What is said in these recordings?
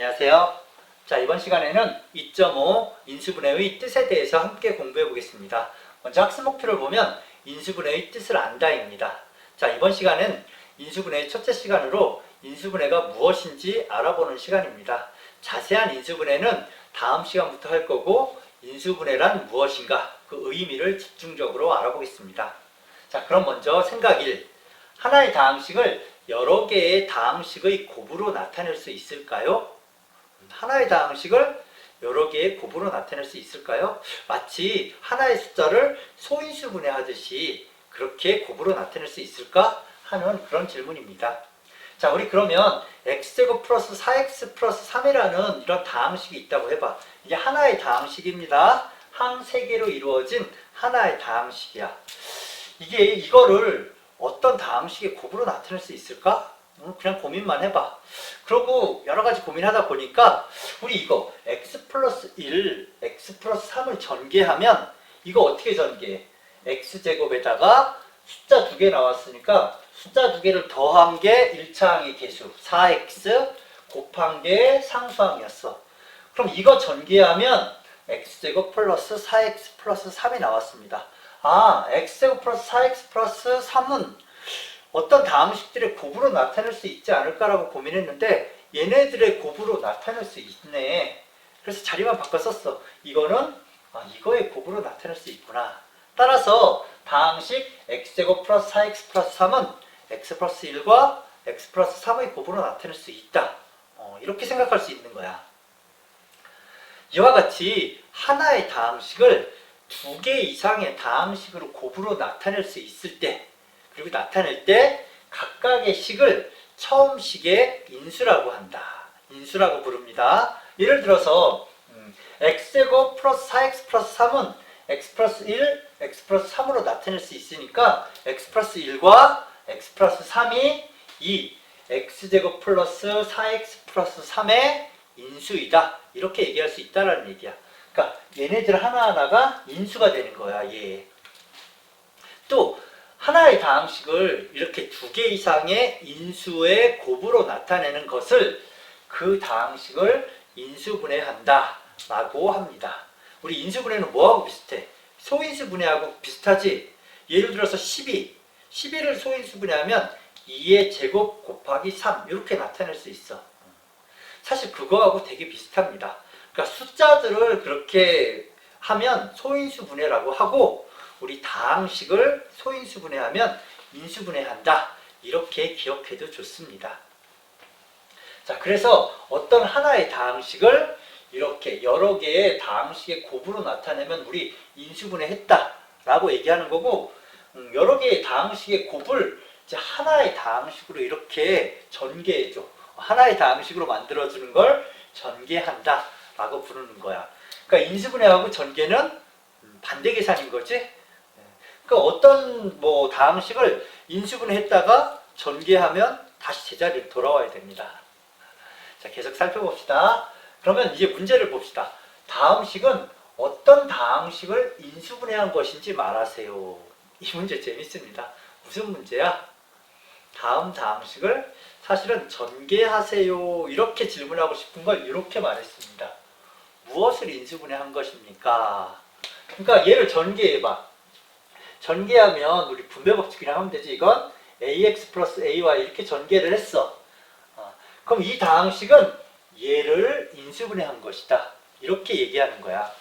안녕하세요. 자, 이번 시간에는 2.5 인수분해의 뜻에 대해서 함께 공부해 보겠습니다. 먼저 학습 목표를 보면 인수분해의 뜻을 안다입니다. 자, 이번 시간은 인수분해의 첫째 시간으로 인수분해가 무엇인지 알아보는 시간입니다. 자세한 인수분해는 다음 시간부터 할 거고 인수분해란 무엇인가 그 의미를 집중적으로 알아보겠습니다. 자, 그럼 먼저 생각 1. 하나의 다항식을 여러 개의 다항식의 곱으로 나타낼 수 있을까요? 하나의 다항식을 여러 개의 곱으로 나타낼 수 있을까요? 마치 하나의 숫자를 소인수 분해하듯이 그렇게 곱으로 나타낼 수 있을까? 하는 그런 질문입니다. 자, 우리 그러면 x제곱 플러스 4x 플러스 3이라는 이런 다항식이 있다고 해봐. 이게 하나의 다항식입니다. 항세 개로 이루어진 하나의 다항식이야. 이게 이거를 어떤 다항식의 곱으로 나타낼 수 있을까? 음, 그냥 고민만 해봐. 그러고 여러 가지 고민하다 보니까 우리 이거 x 플러스 1, x 플러스 3을 전개하면 이거 어떻게 전개해? x 제곱에다가 숫자 두 개 나왔으니까 숫자 두 개를 더한 게 1차 항의 개수 4x 곱한 게 상수항이었어. 그럼 이거 전개하면 x제곱 플러스 4x 플러스 3이 나왔습니다. 아, x제곱 플러스 4x 플러스 3은 어떤 다항식들의 곱으로 나타낼 수 있지 않을까라고 고민했는데 얘네들의 곱으로 나타낼 수 있네. 그래서 자리만 바꿔 썼어. 이거는 아, 이거의 곱으로 나타낼 수 있구나. 따라서 다항식 x제곱 플러스 4x 플러스 3은 x 플러스 1과 x 플러스 3의 곱으로 나타낼 수 있다. 어, 이렇게 생각할 수 있는 거야. 이와 같이 하나의 다항식을 두 개 이상의 다항식으로 곱으로 나타낼 수 있을 때 그리고 나타낼 때 각각의 식을 처음 식의 인수라고 한다. 인수라고 부릅니다. 예를 들어서 음, x제곱 플러스 4x 플러스 3은 x 플러스 1, x 플러스 3으로 나타낼 수 있으니까 x 플러스 1과 x 플러스 3이 이 x제곱 플러스 4x 플러스 3의 인수이다. 이렇게 얘기할 수 있다라는 얘기야. 그러니까 얘네들 하나하나가 인수가 되는 거야. 얘. 또 하나의 다항식을 이렇게 두 개 이상의 인수의 곱으로 나타내는 것을 그 다항식을 인수분해한다 라고 합니다. 우리 인수분해는 뭐하고 비슷해? 소인수분해하고 비슷하지? 예를 들어서 12, 12를 소인수분해하면 2의 제곱 곱하기 3 이렇게 나타낼 수 있어. 사실 그거하고 되게 비슷합니다. 그러니까 숫자들을 그렇게 하면 소인수분해라고 하고 우리 다항식을 소인수분해하면 인수분해한다. 이렇게 기억해도 좋습니다. 자, 그래서 어떤 하나의 다항식을 이렇게 여러 개의 다항식의 곱으로 나타내면 우리 인수분해했다라고 얘기하는 거고 음, 여러 개의 다항식의 곱을 이제 하나의 다항식으로 이렇게 전개해줘. 하나의 다항식으로 만들어주는 걸 전개한다라고 부르는 거야. 그러니까 인수분해하고 전개는 음, 반대 계산인 거지. 그러니까 어떤 뭐 다항식을 인수분해했다가 전개하면 다시 제자리로 돌아와야 됩니다. 자, 계속 살펴봅시다. 그러면 이제 문제를 봅시다. 다음식은 어떤 다항식을 인수분해한 것인지 말하세요. 이 문제 재밌습니다. 무슨 문제야? 다음 다항식을 사실은 전개하세요. 이렇게 질문하고 싶은 걸 이렇게 말했습니다. 무엇을 인수분해한 것입니까? 그러니까 얘를 전개해봐. 전개하면 우리 분배 법칙 그냥 하면 되지. 이건 ax 플러스 ay 이렇게 전개를 했어. 어, 그럼 이 다항식은 얘를 인수분해한 것이다. 이렇게 얘기하는 거야.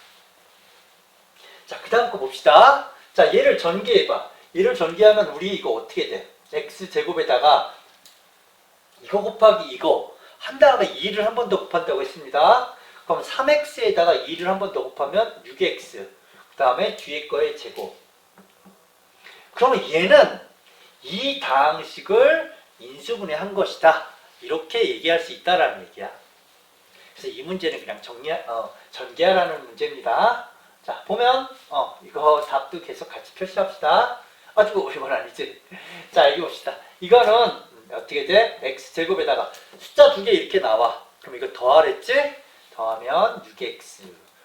자, 그 다음 거 봅시다. 자, 얘를 전개해봐. 얘를 전개하면 우리 이거 어떻게 돼? x 제곱에다가 이거 곱하기 이거 한 다음에 2를 한 번 더 곱한다고 했습니다. 그럼 3x에다가 2를 한 번 더 곱하면 6x. 그 다음에 뒤에 거의 제곱. 그러면 얘는 이 다항식을 인수분해한 것이다. 이렇게 얘기할 수 있다라는 얘기야. 그래서 이 문제는 그냥 정리, 어, 전개하라는 문제입니다. 자, 보면, 어, 이거 답도 계속 같이 표시합시다. 아주 이건 아니지. 자, 여기 봅시다. 이거는 어떻게 돼? x제곱에다가 숫자 두 개 이렇게 나와. 그럼 이거 더하랬지? 더하면 6x.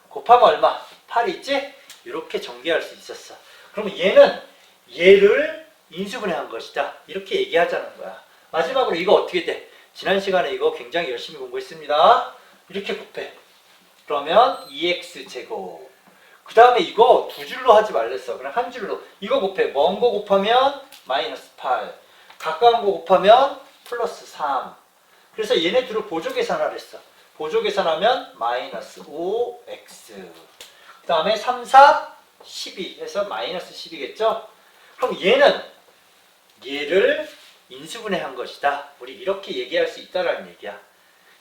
곱하면 얼마? 8이지? 이렇게 전개할 수 있었어. 그러면 얘는 얘를 인수분해한 것이다. 이렇게 얘기하자는 거야. 마지막으로 이거 어떻게 돼? 지난 시간에 이거 굉장히 열심히 공부했습니다. 이렇게 곱해. 그러면 2x 제곱. 그 다음에 이거 두 줄로 하지 말랬어. 그냥 한 줄로. 이거 곱해. 먼 거 곱하면 마이너스 8. 가까운 거 곱하면 플러스 3. 그래서 얘네 둘을 보조 계산하라 했어. 보조 계산하면 마이너스 5x. 그 다음에 3, 4, 12 해서 마이너스 10이겠죠? 그럼 얘는 얘를 인수분해한 것이다. 우리 이렇게 얘기할 수 있다라는 얘기야.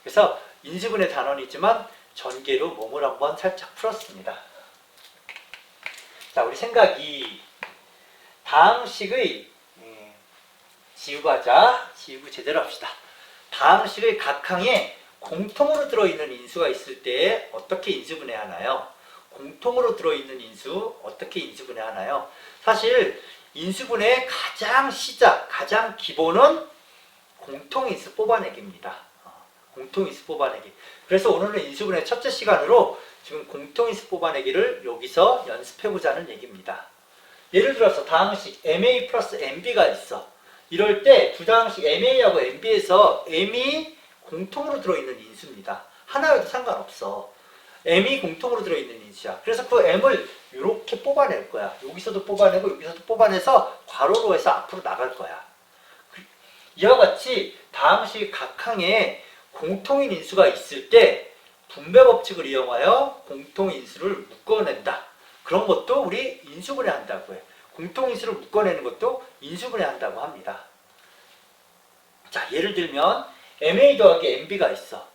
그래서 인수분해 단원이지만 전개로 몸을 한번 살짝 풀었습니다. 자, 우리 생각이 다음 식의 예, 지우가자, 지우고 제대로 합시다. 다음 식의 각 항에 공통으로 들어있는 인수가 있을 때 어떻게 인수분해 하나요? 공통으로 들어있는 인수 어떻게 인수분해 하나요? 사실 인수분해의 가장 시작, 가장 기본은 공통인수 뽑아내기입니다. 어, 공통인수 뽑아내기. 그래서 오늘은 인수분해 첫째 시간으로 지금 공통인수 뽑아내기를 여기서 연습해보자는 얘기입니다. 예를 들어서 다항식 MA 플러스 MB가 있어. 이럴 때 두 다항식 MA하고 MB에서 M이 공통으로 들어있는 인수입니다. 하나여도 상관없어. M이 공통으로 들어있는 인수야. 그래서 그 M을 이렇게 뽑아낼 거야. 여기서도 뽑아내고 여기서도 뽑아내서 괄호로 해서 앞으로 나갈 거야. 그- 이와 같이 다항식 각 항에 공통인 인수가 있을 때 분배 법칙을 이용하여 공통인수를 묶어낸다. 그런 것도 우리 인수분해 한다고 해. 공통인수를 묶어내는 것도 인수분해 한다고 합니다. 자, 예를 들면 MA 더하기 MB가 있어.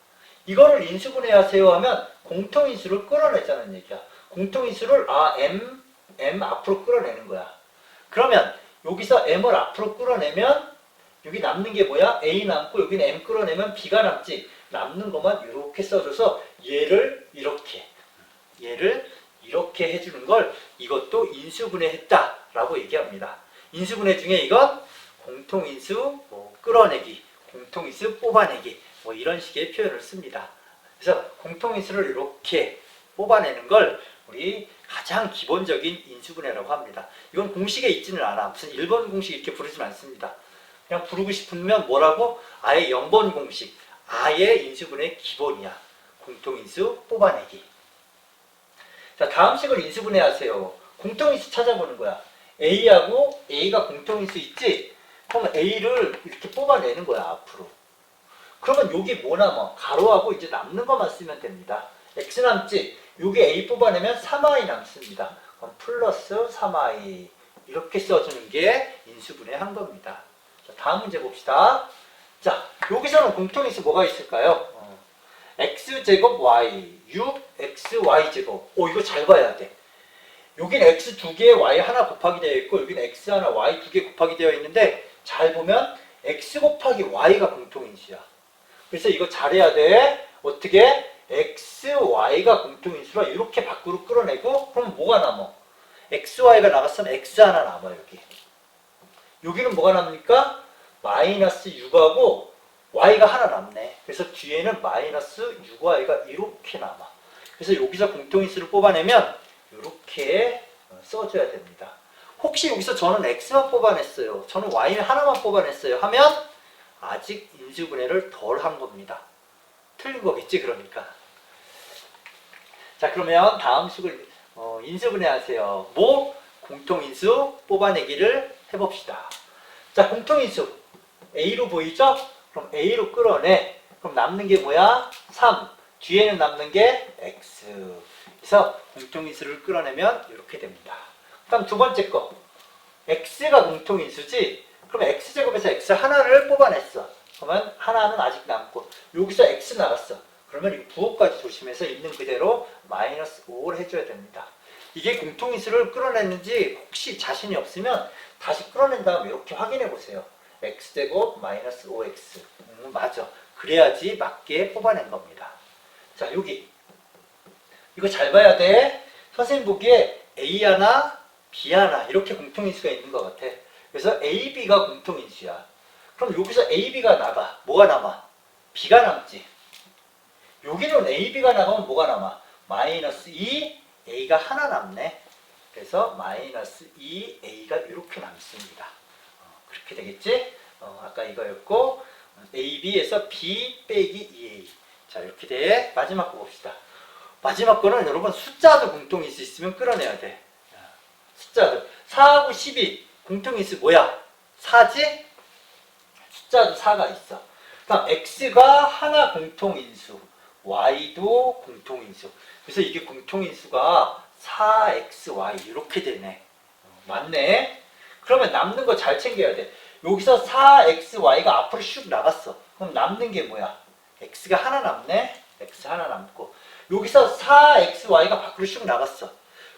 이거를 인수분 해 하세요 하면 공통인수를 끌어내자는 얘기야. 공통인수를 아 M M 앞으로 끌어내는 거야. 그러면 여기서 M을 앞으로 끌어내면 여기 남는 게 뭐야? A 남고 여기는 M 끌어내면 B가 남지. 남는 것만 이렇게 써줘서 얘를 이렇게 얘를 이렇게 해주는 걸 이것도 인수분해했다라고 얘기합니다. 인수분해 중에 이건 공통인수 뭐 끌어내기, 공통인수 뽑아내기 뭐 이런 식의 표현을 씁니다. 그래서 공통인수를 이렇게 뽑아내는 걸 우리 가장 기본적인 인수분해라고 합니다. 이건 공식에 있지는 않아. 무슨 1번 공식 이렇게 부르진 않습니다. 그냥 부르고 싶으면 뭐라고? 아예 0번 공식. 아예 인수분해 기본이야. 공통인수 뽑아내기. 자, 다음 식을 인수분해 하세요. 공통인수 찾아보는 거야. A하고 A가 공통인수 있지? 그럼 A를 이렇게 뽑아내는 거야, 앞으로. 그러면 여기 뭐 남아? 가로하고 이제 남는 것만 쓰면 됩니다. X 남지? 여기 A 뽑아내면 3i 남습니다. 그럼 플러스 3i. 이렇게 써주는 게 인수분해 한 겁니다. 자, 다음 문제 봅시다. 자, 여기서는 공통인수 뭐가 있을까요? 어, x제곱 y, 6xy제곱. 오, 이거 잘 봐야 돼. 여긴 x 두 개에 y 하나 곱하기 되어 있고, 여긴 x 하나 y 두 개 곱하기 되어 있는데, 잘 보면 x 곱하기 y가 공통인수야. 그래서 이거 잘해야 돼. 어떻게? x, y가 공통인수라 이렇게 밖으로 끌어내고, 그럼 뭐가 남어? x, y가 나갔으면 x 하나 남아, 여기. 여기는 뭐가 남습니까? 마이너스 6하고 y가 하나 남네. 그래서 뒤에는 마이너스 6y가 이렇게 남아. 그래서 여기서 공통인수를 뽑아내면 이렇게 써줘야 됩니다. 혹시 여기서 저는 x만 뽑아냈어요. 저는 y는 하나만 뽑아냈어요. 하면 아직 인수분해를 덜 한 겁니다. 틀린 거겠지 그러니까. 자 그러면 다음 식을 어, 인수분해 하세요. 뭐 공통인수 뽑아내기를 해봅시다. 자 공통인수 A로 보이죠? 그럼 A로 끌어내. 그럼 남는 게 뭐야? 3. 뒤에는 남는 게 X. 그래서 공통인수를 끌어내면 이렇게 됩니다. 그다음 두 번째 거. X가 공통인수지? 그럼 X제곱에서 X 하나를 뽑아냈어. 그러면 하나는 아직 남고 여기서 X 나갔어. 그러면 이 부호까지 조심해서 있는 그대로 마이너스 5를 해줘야 됩니다. 이게 공통인수를 끌어냈는지 혹시 자신이 없으면 다시 끌어낸 다음에 이렇게 확인해 보세요. x제곱 마이너스 5x. 음, 맞아. 그래야지 맞게 뽑아낸 겁니다. 자, 여기. 이거 잘 봐야 돼. 선생님 보기에 A 하나, B 하나 이렇게 공통인수가 있는 것 같아. 그래서 A, B가 공통인수야. 그럼 여기서 A, B가 나가. 뭐가 남아? B가 남지. 여기는 A, B가 나가면 뭐가 남아? 마이너스 2, A가 하나 남네. 그래서 마이너스 2A가 이렇게 남습니다. 어, 그렇게 되겠지? 어, 아까 이거였고 A, B에서 B 빼기 2A. 자, 이렇게 돼. 마지막 거 봅시다. 마지막 거는 여러분 숫자도 공통인수 있으면 끌어내야 돼. 자, 숫자도. 4하고 12. 공통인수 뭐야? 4지? 숫자도 4가 있어. 그럼 x가 하나 공통인수, y도 공통인수. 그래서 이게 공통인수가 4xy 이렇게 되네. 어, 맞네. 그러면 남는 거 잘 챙겨야 돼. 여기서 4xy가 앞으로 슉 나갔어. 그럼 남는 게 뭐야? x가 하나 남네. x 하나 남고 여기서 4xy가 밖으로 슉 나갔어.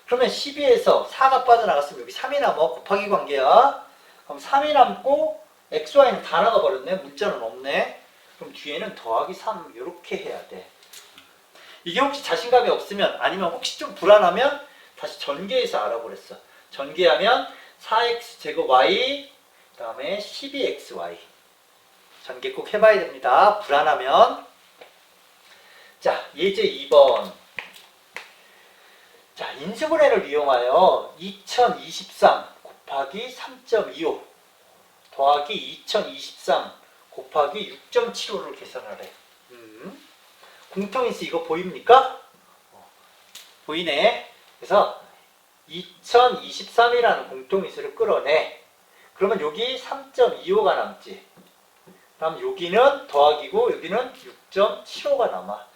그러면 12에서 4가 빠져나갔으면 여기 3이 남아 곱하기 관계야. 그럼 3이 남고 xy는 다 나가버렸네. 문자는 없네. 그럼 뒤에는 더하기 3 이렇게 해야 돼. 이게 혹시 자신감이 없으면 아니면 혹시 좀 불안하면 다시 전개해서 알아보랬어. 전개하면 4x 제곱 y 그다음에 12xy 전개 꼭 해봐야 됩니다. 불안하면 자 예제 2번 자 인수분해를 이용하여 2023 곱하기 3.25 더하기 2023 곱하기 6.75를 계산하래. 음. 공통인수 이거 보입니까? 어, 보이네. 그래서 2023이라는 공통인수를 끌어내. 그러면 여기 3.25가 남지. 다음 여기는 더하기고 여기는 6.75가 남아.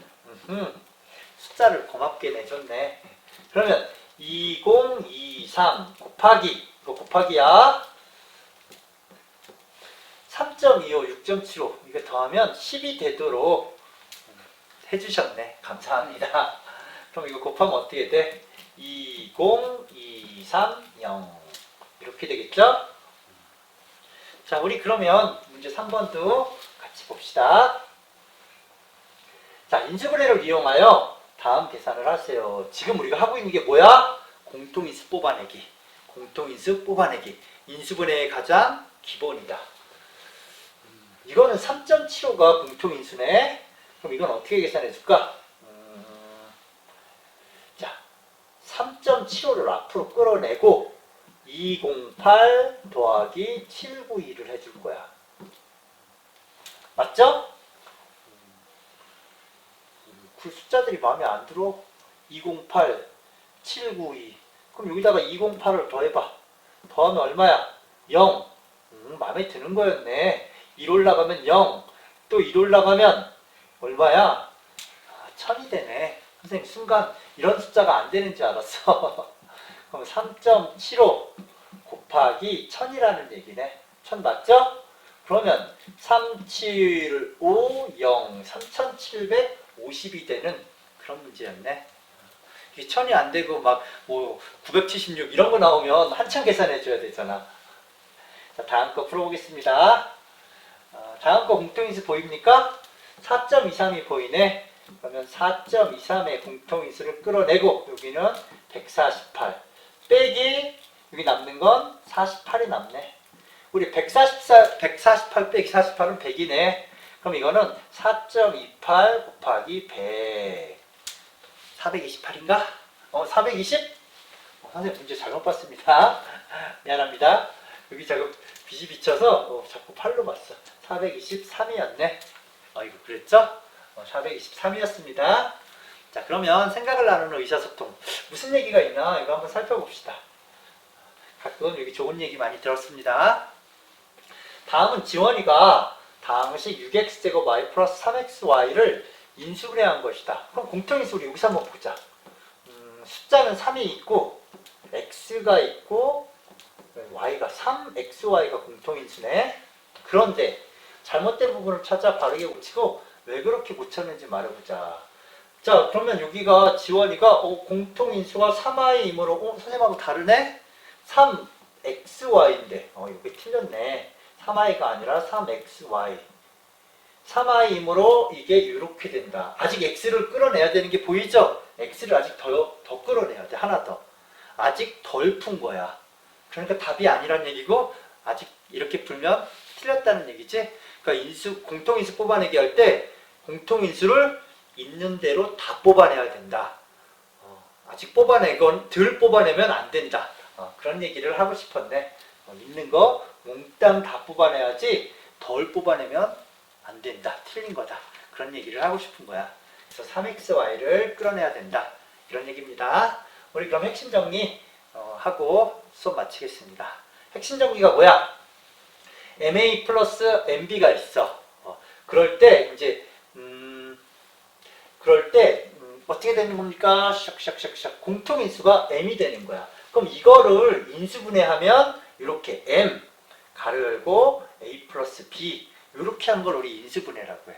음흠. 숫자를 고맙게 내줬네. 그러면 2023 곱하기 이거 곱하기야. 3.25, 6.75 이거 더하면 10이 되도록 해주셨네. 감사합니다. 그럼 이거 곱하면 어떻게 돼? 20, 2, 3, 0 이렇게 되겠죠? 자, 우리 그러면 문제 3번도 같이 봅시다. 자, 인수분해를 이용하여 다음 계산을 하세요. 지금 우리가 하고 있는 게 뭐야? 공통인수 뽑아내기. 공통인수 뽑아내기. 인수분해의 가장 기본이다. 음, 이거는 3.75가 공통인수네. 그럼 이건 어떻게 계산해 줄까? 음, 자, 3.75를 앞으로 끌어내고 208 더하기 792를 해줄 거야. 맞죠? 음, 그 숫자들이 마음에 안 들어? 208, 792. 그럼 여기다가 208을 더해봐. 더하면 얼마야? 0. 음, 마음에 드는 거였네. 1 올라가면 0. 또1 올라가면 얼마야? 아, 1000이 되네. 선생님, 순간 이런 숫자가 안 되는 줄 알았어. 그럼 3.75 곱하기 1000이라는 얘기네. 1000 맞죠? 그러면 375, 0, 3750이 되는 그런 문제였네. 이게 1000이 안 되고 막 뭐 976 이런 거 나오면 한참 계산해 줘야 되잖아. 자, 다음 거 풀어보겠습니다. 어, 다음 거 공통인수 보입니까? 4.23이 보이네. 그러면 4.23의 공통인수를 끌어내고 여기는 148 빼기 여기 남는 건 48이 남네. 우리 144, 148 빼기 48은 100이네. 그럼 이거는 4.28 곱하기 100. 428인가? 어, 420? 어, 선생님 문제 잘못 봤습니다. 미안합니다. 여기 자꾸 빛이 비쳐서 어, 자꾸 8로 봤어. 423이었네. 어, 이거 그랬죠? 어, 423이었습니다. 자, 그러면 생각을 나누는 의사소통. 무슨 얘기가 있나? 이거 한번 살펴봅시다. 가끔 여기 좋은 얘기 많이 들었습니다. 다음은 지원이가 당시 6x제곱 y 플러스 3xy를 인수분해 한 것이다. 그럼 공통인수 우리 여기서 한번 보자. 음, 숫자는 3이 있고 x가 있고 y가 3xy가 공통인수네. 그런데 잘못된 부분을 찾아 바르게 고치고 왜 그렇게 고쳤는지 말해보자. 자, 그러면 여기가 지원이가 어, 공통인수가 3i이므로 어, 선생님하고 다르네? 3xy인데 어, 여기 틀렸네. 3i가 아니라 3xy. 3i이므로 이게 이렇게 된다. 아직 x를 끌어내야 되는 게 보이죠? x를 아직 더, 더 끌어내야 돼. 하나 더. 아직 덜 푼 거야. 그러니까 답이 아니란 얘기고 아직 이렇게 풀면 틀렸다는 얘기지. 그러니까 인수 공통인수 뽑아내기 할 때 공통인수를 있는 대로 다 뽑아내야 된다. 어, 아직 뽑아내건 덜 뽑아내면 안 된다. 어, 그런 얘기를 하고 싶었네. 어, 있는 거 몽땅 다 뽑아내야지 덜 뽑아내면 안 된다. 틀린 거다. 그런 얘기를 하고 싶은 거야. 그래서 3xy를 끌어내야 된다. 이런 얘기입니다. 우리 그럼 핵심 정리 어, 하고 수업 마치겠습니다. 핵심 정리가 뭐야? MA 플러스 MB가 있어. 어, 그럴 때 이제 음, 그럴 때 음, 어떻게 되는 겁니까? 샥샥샥샥 공통 인수가 m이 되는 거야. 그럼 이거를 인수분해하면 이렇게 m 가로 열고 a 플러스 b 이렇게 한 걸 우리 인수분해라고 해.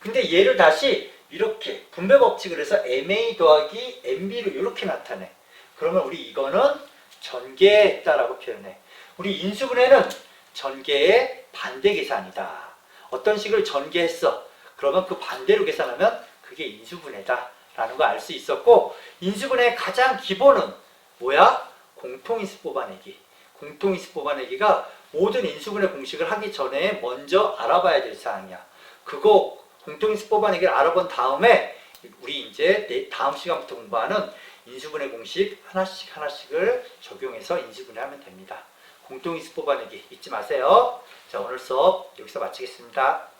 근데 얘를 다시 이렇게 분배 법칙을 해서 ma 더하기 mb로 이렇게 나타내. 그러면 우리 이거는 전개했다라고 표현해. 우리 인수분해는 전개의 반대 계산이다. 어떤 식을 전개했어. 그러면 그 반대로 계산하면 그게 인수분해다 라는 거 알 수 있었고 인수분해의 가장 기본은 뭐야? 공통인수 뽑아내기. 공통인수 뽑아내기가 모든 인수분해 공식을 하기 전에 먼저 알아봐야 될 사항이야. 그거 공통인수 뽑아내기를 알아본 다음에 우리 이제 내- 다음 시간부터 공부하는 인수분해 공식 하나씩 하나씩을 적용해서 인수분해하면 됩니다. 공통인수 뽑아내기 잊지 마세요. 자 오늘 수업 여기서 마치겠습니다.